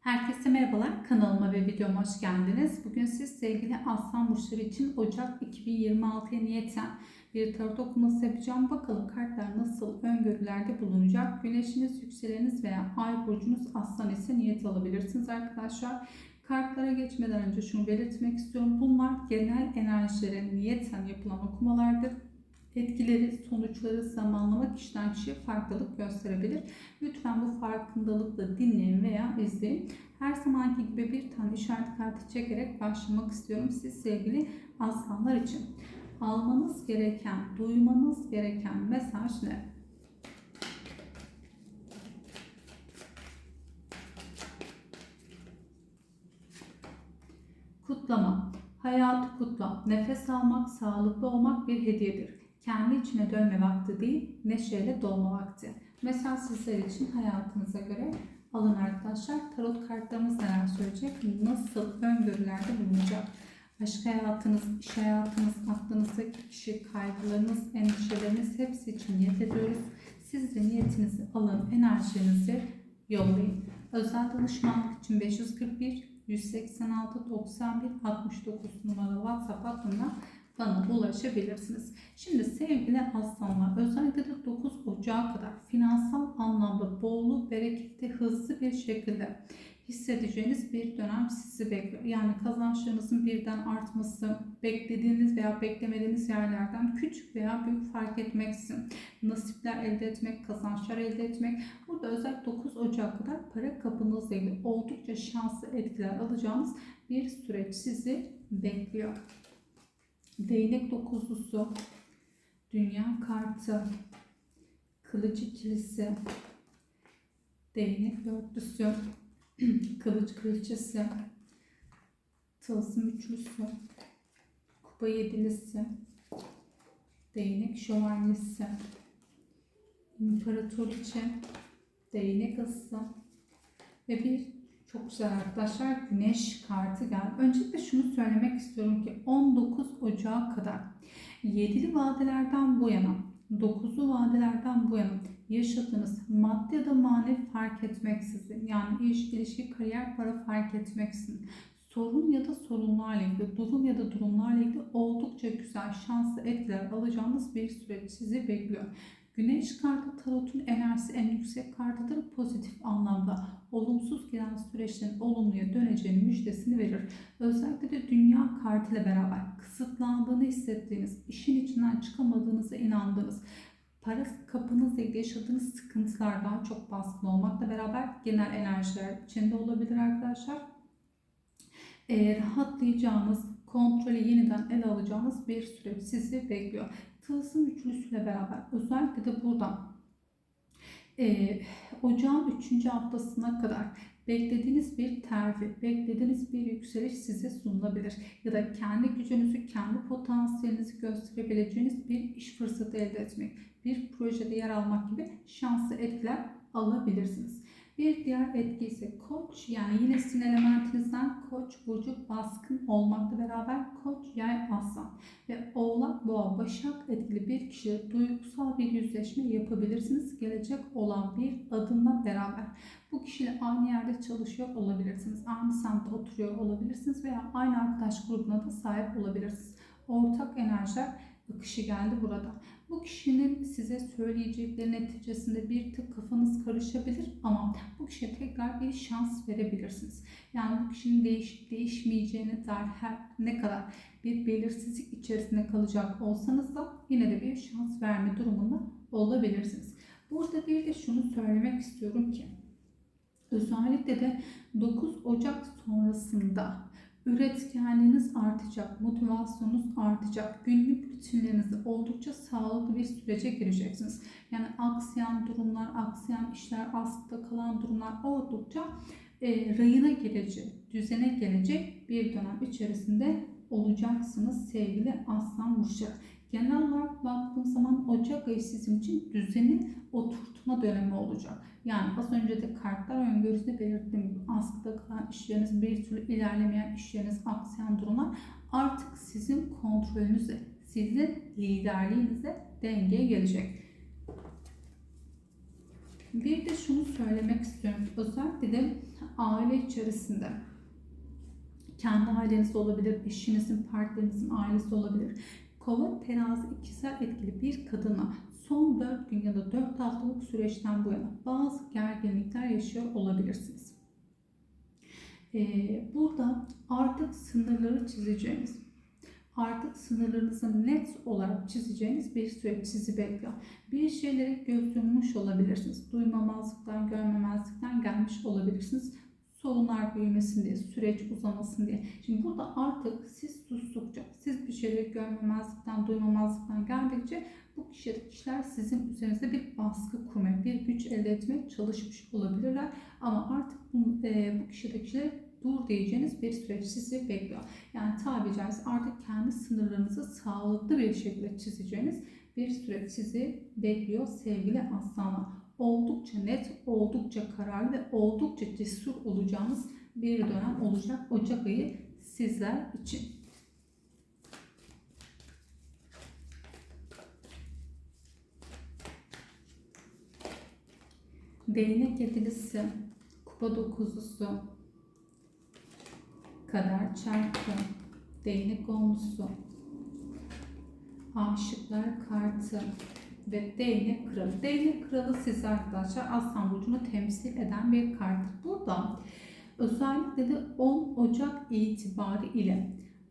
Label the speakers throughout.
Speaker 1: Herkese merhabalar. Kanalıma ve videoma hoş geldiniz. Bugün siz sevgili Aslan Burçları için Ocak 2026'ya niyeten bir tarot okuması yapacağım. Bakalım kartlar nasıl öngörülerde bulunacak. Güneşiniz, yükseleniniz veya ay burcunuz Aslan ise niyet alabilirsiniz arkadaşlar. Kartlara geçmeden önce şunu belirtmek istiyorum. Bunlar genel enerjilerin niyeten yapılan okumalardır. Etkileri, sonuçları zamanlama kişiden kişiye farklılık gösterebilir. Lütfen bu farkındalıkla dinleyin veya izleyin. Her zamanki gibi bir tane işaret kartı çekerek başlamak istiyorum siz sevgili aslanlar için. Almanız gereken, duymanız gereken mesaj ne? Kutlama. Hayatı kutla. Nefes almak, sağlıklı olmak bir hediyedir. Kendi içine dönme vakti değil, neşeyle dolma vakti. Mesela sizler için hayatınıza göre alın arkadaşlar. Tarot kartlarımız neler söyleyecek? Nasıl öngörülerde bulunacak? Aşk hayatınız, iş hayatınız, aklınızdaki kişi, kaygılarınız, endişeleriniz hepsi için niyet ediyoruz. Siz de niyetinizi alın, enerjinizi yollayın. Özel danışmanlık için 541 186 91 69 numaralı WhatsApp hattından bana ulaşabilirsiniz. Şimdi sevgili aslanlar özellikle de 9 Ocağı kadar finansal anlamda bollu, bereketli, hızlı bir şekilde hissedeceğiniz bir dönem sizi bekliyor. Yani kazançlarınızın birden artması, beklediğiniz veya beklemediğiniz yerlerden küçük veya büyük fark etmeksizin nasipler elde etmek, kazançlar elde etmek. Burada özellikle 9 Ocak kadar para kapınızla ilgili oldukça şanslı etkiler alacağınız bir süreç sizi bekliyor. Değnek dokuzlusu, dünya kartı, kılıç ikilisi, değnek dörtlüsü, kılıç kraliçesi, tılsım üçlüsü, kupa yedilisi, değnek şövalyesi, imparatoriçe, değnek ası ve bir çok güzel arkadaşlar güneş kartı geldi. Öncelikle şunu söylemek istiyorum ki 19 Ocağı kadar yedili vadelerden bu yana 9'lu vadelerden bu yana yaşadığınız maddi ya da manevi fark etmeksizin yani iş, ilişki, kariyer, para fark etmeksizin sorun ya da sorunlarla ilgili, durum ya da durumlarla ilgili oldukça güzel, şanslı etkiler alacağınız bir süreç sizi bekliyor. Güneş kartı tarotun enerjisi en yüksek kartıdır. Pozitif anlamda olumsuz giden süreçlerin olumluya döneceğini müjdesini verir. Özellikle de dünya kartı ile beraber kısıtlandığını hissettiğiniz, işin içinden çıkamadığınıza inandığınız, para kapınızla ilgili yaşadığınız sıkıntılar daha çok baskın olmakla beraber genel enerjiler içinde olabilir arkadaşlar. E, rahatlayacağınız, kontrolü yeniden ele alacağınız bir süreç sizi bekliyor. Tılsım üçlüsüyle beraber özellikle de burada e, ocağın 3. haftasına kadar beklediğiniz bir terfi, beklediğiniz bir yükseliş size sunulabilir. Ya da kendi gücünüzü, kendi potansiyelinizi gösterebileceğiniz bir iş fırsatı elde etmek, bir projede yer almak gibi şanslı etkiler alabilirsiniz. Bir diğer etki ise koç yani yine sin elementinizden koç burcu baskın olmakla beraber koç yay aslan ve oğlak boğa başak etkili bir kişiyle duygusal bir yüzleşme yapabilirsiniz. Gelecek olan bir adımla beraber. Bu kişiyle aynı yerde çalışıyor olabilirsiniz. Aynı semtte oturuyor olabilirsiniz veya aynı arkadaş grubuna da sahip olabilirsiniz. Ortak enerjiler akışı geldi burada. Bu kişinin size söyleyecekleri neticesinde bir tık kafanız karışabilir ama bu kişiye tekrar bir şans verebilirsiniz. Yani bu kişinin değişip değişmeyeceğine dair her ne kadar bir belirsizlik içerisinde kalacak olsanız da yine de bir şans verme durumunda olabilirsiniz. Burada bir de şunu söylemek istiyorum ki özellikle de 9 Ocak sonrasında üretkenliğiniz artacak, motivasyonunuz artacak, günlük rutinlerinizde oldukça sağlıklı bir sürece gireceksiniz. Yani aksayan durumlar, aksayan işler, askıda kalan durumlar oldukça e, rayına gelecek, düzene gelecek bir dönem içerisinde olacaksınız sevgili aslan burçları. Genel olarak baktığım zaman Ocak ayı sizin için düzeni oturtma dönemi olacak. Yani az önce de kartlar öngörüsünde belirttiğim gibi askıda kalan işleriniz, bir türlü ilerlemeyen işleriniz, aksayan durumlar artık sizin kontrolünüzle, sizin liderliğinizle dengeye gelecek. Bir de şunu söylemek istiyorum. Özellikle de aile içerisinde kendi aileniz olabilir, eşinizin, partnerinizin ailesi olabilir. Kova terazi ikizler etkili bir kadına son 4 gün ya da 4 haftalık süreçten bu yana bazı gerginlikler yaşıyor olabilirsiniz. Ee, burada artık sınırları çizeceğiniz, artık sınırlarınızı net olarak çizeceğiniz bir süreç sizi bekliyor. Bir şeylere göz olabilirsiniz. Duymamazlıktan, görmemezlikten gelmiş olabilirsiniz. Sorunlar büyümesin diye, süreç uzamasın diye. Şimdi burada artık siz sustukça, siz bir şeyleri görmemezlikten, duymamazlıktan geldikçe bu kişi ya da kişiler sizin üzerinizde bir baskı kurmaya, bir güç elde etmeye çalışmış olabilirler. Ama artık bu, e, bu kişi ya da kişilere dur diyeceğiniz bir süreç sizi bekliyor. Yani tabiri caizse artık kendi sınırlarınızı sağlıklı bir şekilde çizeceğiniz bir süreç sizi bekliyor sevgili aslanlar. Oldukça net, oldukça kararlı ve oldukça cesur olacağınız bir dönem olacak Ocak ayı sizler için. Değnek yedilisi, kupa dokuzlusu, kader çarkı, değnek onlusu, aşıklar kartı ve değnek kralı. Değnek kralı siz arkadaşlar Aslan Burcu'nu temsil eden bir karttır. Burada özellikle de 10 Ocak itibariyle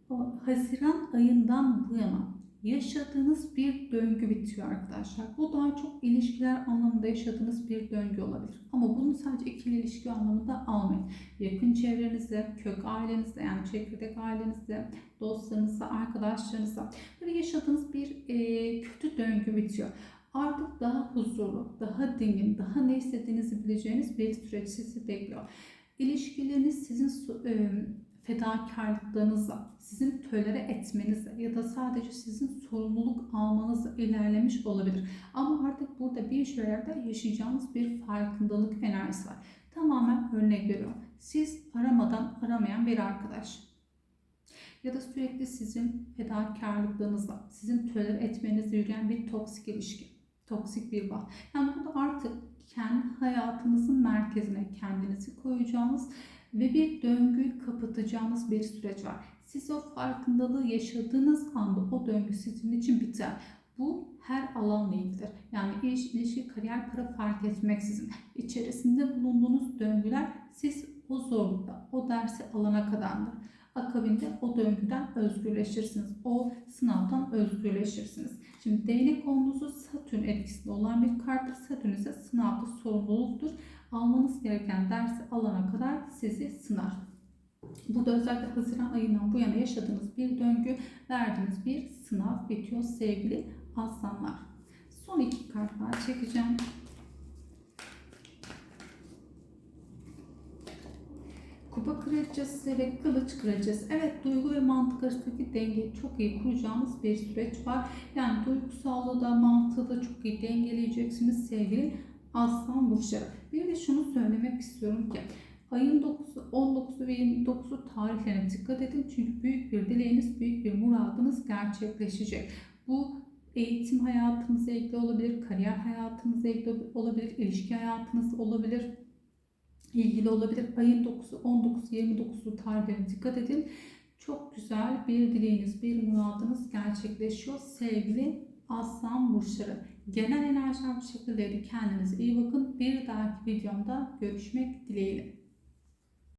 Speaker 1: o Haziran ayından bu yana yaşadığınız bir döngü bitiyor arkadaşlar. Bu daha çok ilişkiler anlamında yaşadığınız bir döngü olabilir. Ama bunu sadece ikili ilişki anlamında almayın. Yakın çevrenizde, kök ailenizde yani çekirdek ailenizde, dostlarınızla, arkadaşlarınızla böyle yaşadığınız bir e, kötü döngü bitiyor. Artık daha huzurlu, daha dingin, daha ne istediğinizi bileceğiniz bir süreç sizi bekliyor. İlişkileriniz sizin e, fedakarlıklarınızla, sizin tölere etmenizle ya da sadece sizin sorumluluk almanızla ilerlemiş olabilir. Ama artık burada bir şeylerde yaşayacağınız bir farkındalık enerjisi var. Tamamen örnek veriyorum. Siz aramadan aramayan bir arkadaş ya da sürekli sizin fedakarlıklarınızla, sizin tölere etmenizle yürüyen bir toksik ilişki, toksik bir bağ. Yani burada artık kendi hayatınızın merkezine kendinizi koyacağınız ve bir döngüyü kapatacağınız bir süreç var. Siz o farkındalığı yaşadığınız anda o döngü sizin için biter. Bu her alanla ilgilidir. Yani iş, ilişki, kariyer, para fark etmeksizin içerisinde bulunduğunuz döngüler siz o zorlukta, o dersi alana kadardır. Akabinde o döngüden özgürleşirsiniz. O sınavdan özgürleşirsiniz. Şimdi değnek konusu Satürn etkisinde olan bir karttır. Satürn ise sınavda sorumluluktur almanız gereken dersi alana kadar sizi sınar. Burada özellikle Haziran ayından bu yana yaşadığınız bir döngü, verdiğiniz bir sınav bitiyor sevgili aslanlar. Son iki kart daha çekeceğim. Kupa kraliçesi ve kılıç kraliçesi. Evet duygu ve mantık arasındaki dengeyi çok iyi kuracağımız bir süreç var. Yani duygusallığı da mantığı da çok iyi dengeleyeceksiniz sevgili aslan burçları. Bir de şunu söylemek istiyorum ki ayın 9'u, 19'u ve 29'u tarihlerine dikkat edin. Çünkü büyük bir dileğiniz, büyük bir muradınız gerçekleşecek. Bu eğitim hayatınızla ilgili olabilir, kariyer hayatınızla ilgili olabilir, ilişki hayatınız olabilir, ilgili olabilir. Ayın 9'u, 19'u, 29'u tarihlerine dikkat edin. Çok güzel bir dileğiniz, bir muradınız gerçekleşiyor sevgili aslan burçları. Genel enerjiler bu şekildeydi. Kendinize iyi bakın. Bir dahaki videomda görüşmek dileğiyle.